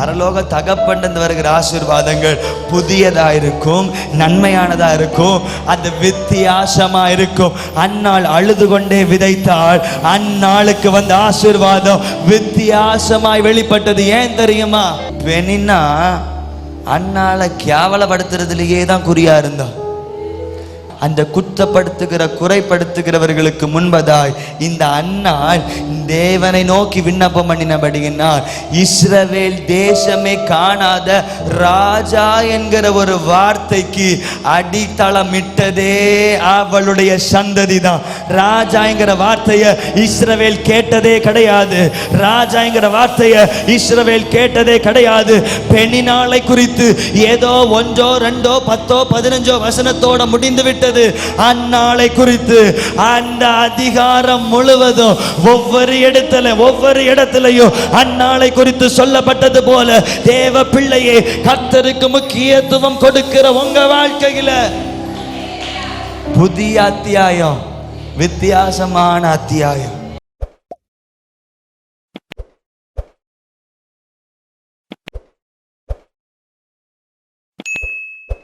பரலோக தகப்பண்டு வருகிற ஆசீர்வாதங்கள் புதியதா இருக்கும் நன்மையானதா இருக்கும் அந்த வித்தியாசமா இருக்கும் அந்நாள் அழுது கொண்டே விதைத்தாள் அந்நாளுக்கு வந்த ஆசீர்வாதம் வித்தியாசமாய் வெளிப்பட்டது. ஏன் தெரியுமா? பெண்ணினா அந்நாளை கேவலப்படுத்துறதுலயே தான் குறியா இருந்தோம் அந்த குற்றப்படுத்துகிற குறைப்படுத்துகிறவர்களுக்கு முன்பதாய் இந்த அன்னாள் தேவனை நோக்கி விண்ணப்பம் பண்ணினபடியினால் இஸ்ரவேல் தேசமே காணாத ராஜா என்கிற ஒரு வார்த்தைக்கு அடித்தளமிட்டதே அவளுடைய சந்ததி தான் ராஜாங்கிற வார்த்தையை இஸ்ரவேல் கேட்டதே கிடையாது. ராஜாங்கிற வார்த்தையை இஸ்ரவேல் கேட்டதே கிடையாது. பெண்ணினாளை குறித்து ஏதோ ஒன்றோ ரெண்டோ பத்தோ பதினஞ்சோ வசனத்தோட முடிந்து விட்டது அந்நாளை குறித்து அந்த அதிகாரம் முழுவதும் ஒவ்வொரு இடத்துல ஒவ்வொரு இடத்துலையும் அந்நாளை குறித்து சொல்லப்பட்டது போல தேவ பிள்ளையே கத்தருக்கு முக்கியத்துவம் கொடுக்கிற உங்க வாழ்க்கையில புதிய அத்தியாயம் வித்தியாசமான அத்தியாயம்.